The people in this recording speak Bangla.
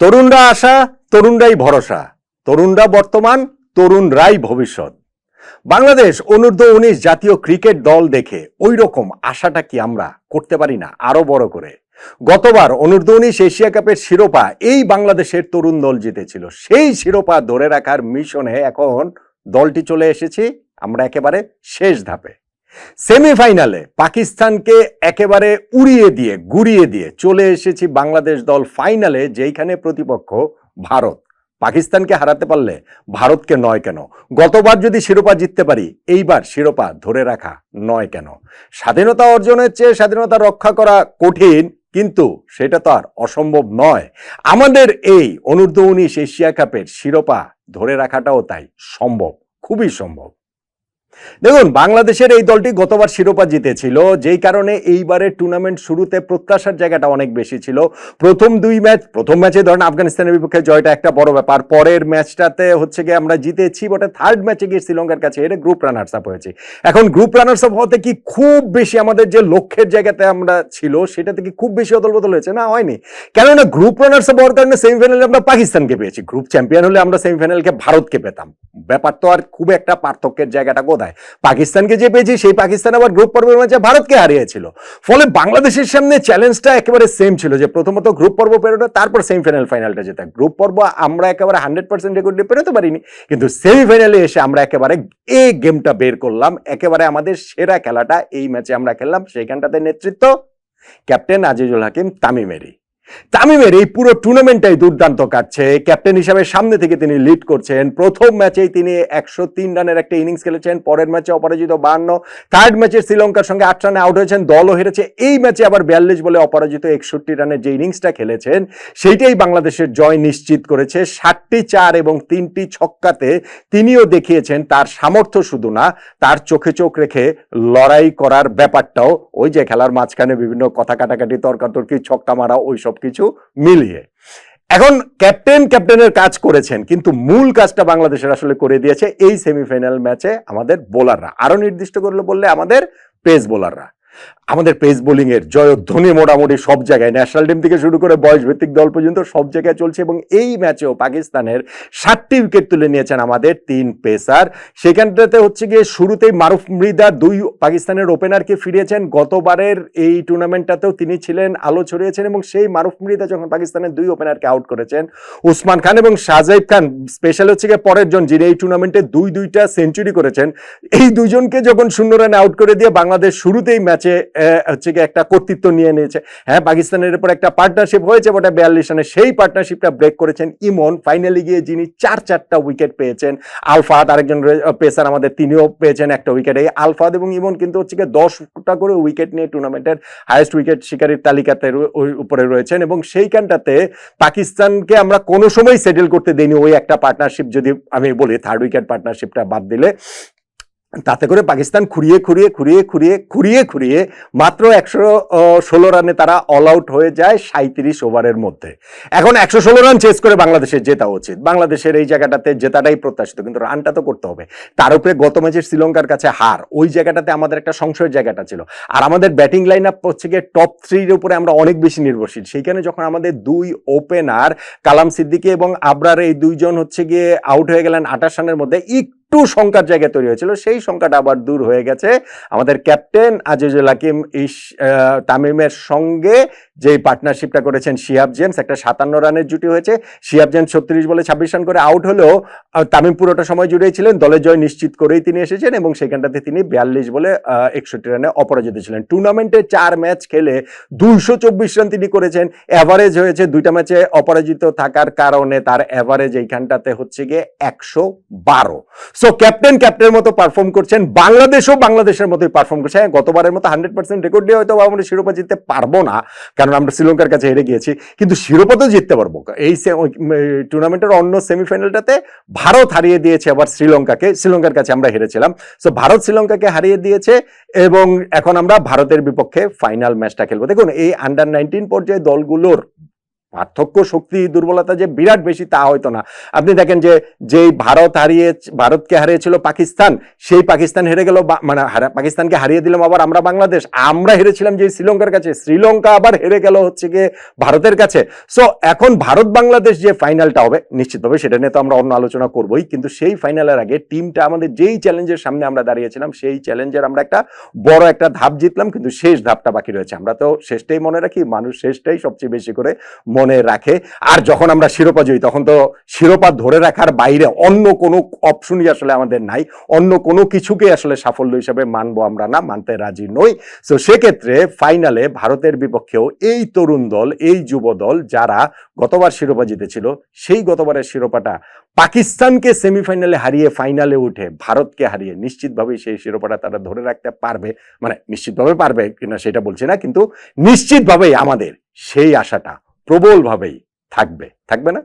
তরুণরা আশা, তরুণরাই ভরসা। তরুণরা বর্তমান, তরুণরাই ভবিষ্যৎ। বাংলাদেশ অনূর্ধ্ব উনিশ জাতীয় ক্রিকেট দল দেখে ওই রকম আশাটা কি আমরা করতে পারি না আরও বড় করে? গতবার অনূর্ধ্ব উনিশ এশিয়া কাপের শিরোপা এই বাংলাদেশের তরুণ দল জিতেছিল। সেই শিরোপা ধরে রাখার মিশনে এখন দলটি চলে এসেছি। আমরা একেবারে শেষ ধাপে। সেমিফাইনালে পাকিস্তানকে একেবারে উড়িয়ে দিয়ে, গুড়িয়ে দিয়ে চলে এসেছি বাংলাদেশ দল ফাইনালে, যেইখানে প্রতিপক্ষ ভারত। পাকিস্তানকে হারাতে পারলে ভারতকে নয় কেন? গতবার যদি শিরোপা জিততে পারি, এইবার শিরোপা ধরে রাখা নয় কেন? স্বাধীনতা অর্জনের চেয়ে স্বাধীনতা রক্ষা করা কঠিন, কিন্তু সেটা তো আর অসম্ভব নয়। আমাদের এই অনূর্ধ্ব উনিশ এশিয়া কাপের শিরোপা ধরে রাখাটাও তাই সম্ভব, খুবই সম্ভব। দেখুন, বাংলাদেশের এই দলটি গতবার শিরোপা জিতেছিল, যেই কারণে এইবারের টুর্নামেন্ট শুরুতে প্রত্যাশার জায়গাটা অনেক বেশি ছিল। প্রথম দুই ম্যাচ, প্রথম ম্যাচে ধরেন আফগানিস্তানের বিপক্ষে জয়টা একটা বড় ব্যাপার। পরের ম্যাচটাতে হচ্ছে গিয়ে আমরা জিতেছি বটে থার্ড ম্যাচে গিয়ে শ্রীলঙ্কার কাছে হেরে গ্রুপ রানার্স আপ হয়েছে। এখন গ্রুপ রানার্স আপ হতে কি খুব বেশি আমাদের যে লক্ষ্যের জায়গাতে আমরা ছিল, সেটাতে কি খুব বেশি অদল বদল হয়েছে? না, হয়নি। কেননা গ্রুপ রানার্স আপ হওয়ার কারণে সেমিফাইনালে আমরা পাকিস্তানকে পেয়েছি। গ্রুপ চ্যাম্পিয়ন হলে আমরা সেমিফাইনালকে ভারতকে পেতাম। ব্যাপার তো আর খুব একটা পার্থক্যের জায়গাটা কোথায়? পাকিস্তানকে যে পেয়েছি, সেই পাকিস্তান আবার গ্রুপ পর্বের ম্যাচে ভারতকে হারিয়েছিল। ফলে বাংলাদেশের সামনে চ্যালেঞ্জটা একেবারে সেম ছিল যে প্রথমত গ্রুপ পর্ব পেরোটা তারপর সেমিফাইনাল ফাইনালটা যেটা গ্রুপ পর্ব আমরা একেবারে হান্ড্রেড পার্সেন্ট রেকর্ড দিয়ে পেরোতে পারিনি, কিন্তু সেমিফাইনালে এসে আমরা একেবারে এ গেমটা বের করলাম। একেবারে আমাদের সেরা খেলাটা, এই ম্যাচে আমরা খেললাম। সেইখানটাতে নেতৃত্ব ক্যাপ্টেন আজিজুল হাকিম তামিমেরই তামিমের এই পুরো টুর্নামেন্টটাই দুর্দান্ত কাটছে। ক্যাপ্টেন হিসাবে সামনে থেকে তিনি লিড করছেন। প্রথম ম্যাচেই তিনি একশো তিন রানের একটা ইনিংস খেলেছেন। পরের ম্যাচে অপরাজিত বান্ন। থার্ড ম্যাচে শ্রীলঙ্কার সঙ্গে আট রানে আউট হয়েছেন। দলও হেরেছে। এই ম্যাচে আবার বিয়াল্লিশ বলে অপরাজিত একষট্টি রানের যে ইনিংসটা খেলেছেন, সেইটাই বাংলাদেশের জয় নিশ্চিত করেছে। ষাটটি চার এবং তিনটি ছক্কাতে তিনিও দেখিয়েছেন তার সামর্থ্য শুধু না, তার চোখে চোখ রেখে লড়াই করার ব্যাপারটাও। ওই যে খেলার মাঝখানে বিভিন্ন কথা কাটাকাটি, তর্কাতর্কি, ছক্কা মারা ওই সব কিছু মিলিয়ে। এখন ক্যাপ্টেন ক্যাপ্টেনের কাজ করেছেন, কিন্তু মূল কাজটা বাংলাদেশের আসলে করে দিয়েছে এই সেমিফাইনাল ম্যাচে আমাদের বোলাররা। আরও নির্দিষ্ট করলে বললে আমাদের পেস বোলাররা। আমাদের পেস বোলিং এর জয়ধ্বনি মোটামুটি সব জায়গায় ন্যাশনাল টিম থেকে শুরু করে বয়স ভিত্তিক দল পর্যন্ত সব জায়গায় চলছে এবং এই ম্যাচেও পাকিস্তানের ষাটটি উইকেট তুলে নিয়েছেন আমাদের তিন পেসার সেখানটাতে হচ্ছে গিয়ে শুরুতেই মারুফ মৃদা দুই পাকিস্তানের ওপেনারকে ফিরিয়েছেন। গতবারের এই টুর্নামেন্টটাতেও তিনি ছিলেন, আলো ছড়িয়েছেন এবং সেই মারুফ মৃদা যখন পাকিস্তানের দুই ওপেনারকে আউট করেছেন, উসমান খান এবং শাহজাইব খান স্পেশাল হচ্ছে গিয়ে পরের জন যিনি এই টুর্নামেন্টে দুই দুইটা সেঞ্চুরি করেছেন। এই দুজনকে যখন শূন্য রানে আউট করে দিয়ে বাংলাদেশ শুরুতেই ম্যাচে হচ্ছে গিয়ে একটা কর্তৃত্ব নিয়ে নিয়েছে। হ্যাঁ পাকিস্তানের উপর একটা পার্টনারশিপ হয়েছে, বটে বিয়াল্লিশ রানে। সেই পার্টনারশিপটা ব্রেক করেছেন ইমন। ফাইনালি গিয়ে যিনি চার চারটা উইকেট পেয়েছেন, আলফাদ, আরেকজন পেসার আমাদের তিনিও পেয়েছেন একটা উইকেট এই আলফাদ এবং ইমন কিন্তু হচ্ছে গিয়ে দশটা করে উইকেট নিয়ে টুর্নামেন্টের হায়েস্ট উইকেট শিকারীর তালিকাতে উপরে রয়েছেন এবং সেইখানটাতে পাকিস্তানকে আমরা কোনো সময় সেটেল করতে দেইনি ওই একটা পার্টনারশিপ যদি আমি বলি থার্ড উইকেট পার্টনারশিপটা বাদ দিলে। তাতে করে পাকিস্তান খুঁড়িয়ে খুঁড়িয়ে খুঁড়িয়ে খুঁড়িয়ে খুঁড়িয়ে খুঁড়িয়ে মাত্র একশো ষোলো রানে তারা অল আউট হয়ে যায় সাঁত্রিশ ওভারের মধ্যে। এখন একশো ষোলো রান চেস করে বাংলাদেশের জেতা উচিত। বাংলাদেশের এই জায়গাটাতে জেতাটাই প্রত্যাশিত, কিন্তু রানটা তো করতে হবে। তার উপরে গত ম্যাচের শ্রীলঙ্কার কাছে হার, ওই জায়গাটাতে আমাদের একটা সংশয়ের জায়গাটা ছিল। আর আমাদের ব্যাটিং লাইন আপ হচ্ছে গিয়ে টপ থ্রির উপরে আমরা অনেক বেশি নির্ভরশীল। সেইখানে যখন আমাদের দুই ওপেনার কালাম সিদ্দিকী এবং আবরার এই দুইজন হচ্ছে গিয়ে আউট হয়ে গেলেন আঠাশ রানের মধ্যে একটু শঙ্কার জায়গায় তৈরি হয়েছিল। সেই শঙ্কাটা আবার দূর হয়ে গেছে। আমাদের ক্যাপ্টেন আজিজুল হাকিম ইস তামিমের সঙ্গে যে পার্টনারশিপটা করেছেন শিহাব জেমস একটা সাতান্ন রানের জুটি হয়েছে। শিহাব জেমস ছত্রিশ বলে ছাব্বিশ রান করে আউট হলেও তামিম পুরোটা সময় জুড়েই ছিলেন। দলের জয় নিশ্চিত করেই তিনি এসেছেন এবং সেখানটাতে তিনি বিয়াল্লিশ বলে একষট্টি রানে অপরাজিত ছিলেন। টুর্নামেন্টে চার ম্যাচ খেলে দুইশো চব্বিশ রান তিনি করেছেন। অ্যাভারেজ হয়েছে দুইটা ম্যাচে অপরাজিত থাকার কারণে তার অ্যাভারেজ এইখানটাতে হচ্ছে গিয়ে একশো বারো। সো ক্যাপ্টেন ক্যাপ্টেনের মতো পারফর্ম করছেন। বাংলাদেশও বাংলাদেশের মতোই পারফর্ম করছে। হ্যাঁ গতবারের মতো হান্ড্রেড পার্সেন্ট রেকর্ড দিয়ে হয়তো আমরা শিরোপা জিততে পারব না, কারণ আমরা শ্রীলঙ্কার কাছে হেরে গিয়েছি। কিন্তু শিরোপা তো জিততে পারব। এই টুর্নামেন্টের অন্য সেমিফাইনালটাতে ভারত হারিয়ে দিয়েছে আবার শ্রীলঙ্কাকে। শ্রীলঙ্কার কাছে আমরা হেরেছিলাম। সো ভারত শ্রীলঙ্কাকে হারিয়ে দিয়েছে এবং এখন আমরা ভারতের বিপক্ষে ফাইনাল ম্যাচটা খেলব। দেখুন, এই আন্ডার নাইনটিন পর্যায়ে দলগুলোর পার্থক্য শক্তি দুর্বলতা যে বিরাট বেশি তা হয়তো না। আপনি দেখেন যে, যেই ভারত হারিয়ে, ভারতকে হারিয়েছিল পাকিস্তান, সেই পাকিস্তান হেরে গেল মানে পাকিস্তানকে হারিয়ে দিলাম আবার আমরা বাংলাদেশ। আমরা হেরেছিলাম যে শ্রীলঙ্কার কাছে, শ্রীলঙ্কা আবার হেরে গেল হচ্ছে গিয়ে ভারতের কাছে। সো এখন ভারত বাংলাদেশ যে ফাইনালটা হবে নিশ্চিতভাবে সেটা নিয়ে তো আমরা অন্য আলোচনা করবোই। কিন্তু সেই ফাইনালের আগে টিমটা আমাদের যেই চ্যালেঞ্জের সামনে আমরা দাঁড়িয়েছিলাম, সেই চ্যালেঞ্জের আমরা একটা বড় একটা ধাপ জিতলাম, কিন্তু শেষ ধাপটা বাকি রয়েছে। আমরা তো শেষটাই মনে রাখি, মানুষ শেষটাই সবচেয়ে বেশি করে মনে রাখে। আর যখন আমরা শিরোপা জয়ী তখন তো শিরোপা ধরে রাখার বাইরে অন্য কোনো অপশনই আসলে আমাদের নাই। অন্য কোনো কিছুকে আসলে সাফল্য হিসাবে মানবো আমরা না, মানতে রাজি নই। তো সেক্ষেত্রে ফাইনালে ভারতের বিপক্ষেও এই তরুণ দল, এই যুব দল যারা গতবার শিরোপা জিতেছিল, সেই গতবারের শিরোপাটা পাকিস্তানকে সেমিফাইনালে হারিয়ে ফাইনালে উঠে ভারতকে হারিয়ে নিশ্চিতভাবেই সেই শিরোপাটা তারা ধরে রাখতে পারবে। মানে নিশ্চিতভাবে পারবে কিনা সেটা বলছি না, কিন্তু নিশ্চিতভাবেই আমাদের সেই আশাটা প্রবলভাবেই থাকবে। থাকবে না?